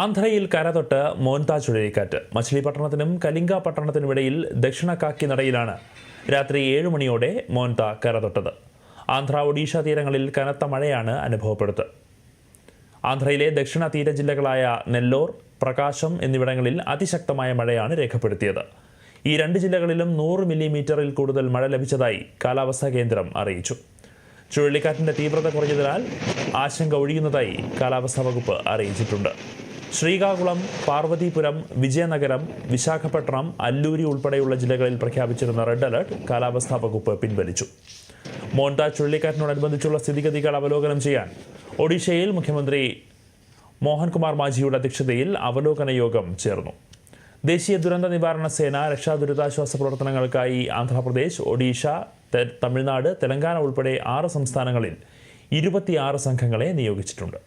ആന്ധ്രയിൽ കരതൊട്ട് മോൻതാ ചുഴലിക്കാറ്റ് മച്ചിലിപട്ടണത്തിനും കലിംഗ പട്ടണത്തിനുമിടയിൽ ദക്ഷിണ കാക്കി നടയിലാണ് രാത്രി ഏഴ് മണിയോടെ മോൻത കരതൊട്ടത്. ആന്ധ്ര ഒഡീഷ തീരങ്ങളിൽ കനത്ത മഴയാണ് അനുഭവപ്പെടുന്നത് ആന്ധ്രയിലെ ദക്ഷിണ തീര ജില്ലകളായ നെല്ലോർ പ്രകാശം എന്നിവിടങ്ങളിൽ അതിശക്തമായ മഴയാണ് രേഖപ്പെടുത്തിയത്. ഈ രണ്ട് ജില്ലകളിലും നൂറ് മില്ലിമീറ്ററിൽ കൂടുതൽ മഴ ലഭിച്ചതായി കാലാവസ്ഥാ കേന്ദ്രം അറിയിച്ചു. ചുഴലിക്കാറ്റിന്റെ തീവ്രത കുറഞ്ഞതിനാൽ ആശങ്ക ഒഴിയുന്നതായി കാലാവസ്ഥാ വകുപ്പ് അറിയിച്ചിട്ടുണ്ട്. ശ്രീകാകുളം പാർവതിപുരം വിജയനഗരം വിശാഖപട്ടണം അല്ലൂരി ഉൾപ്പെടെയുള്ള ജില്ലകളിൽ പ്രഖ്യാപിച്ചിരുന്ന റെഡ് അലർട്ട് കാലാവസ്ഥാ വകുപ്പ് പിൻവലിച്ചു. മോണ്ട ചുഴലിക്കാറ്റിനോടനുബന്ധിച്ചുള്ള സ്ഥിതിഗതികൾ അവലോകനം ചെയ്യാൻ ഒഡീഷയിൽ മുഖ്യമന്ത്രി മോഹൻകുമാർ മാജിയുടെ അധ്യക്ഷതയിൽ അവലോകന യോഗം ചേർന്നു. ദേശീയ ദുരന്ത നിവാരണ സേന രക്ഷാ ദുരിതാശ്വാസ പ്രവർത്തനങ്ങൾക്കായി ആന്ധ്രാപ്രദേശ് ഒഡീഷ തമിഴ്നാട് തെലങ്കാന ഉൾപ്പെടെ ആറ് സംസ്ഥാനങ്ങളിൽ ഇരുപത്തിയാറ് സംഘങ്ങളെ നിയോഗിച്ചിട്ടുണ്ട്.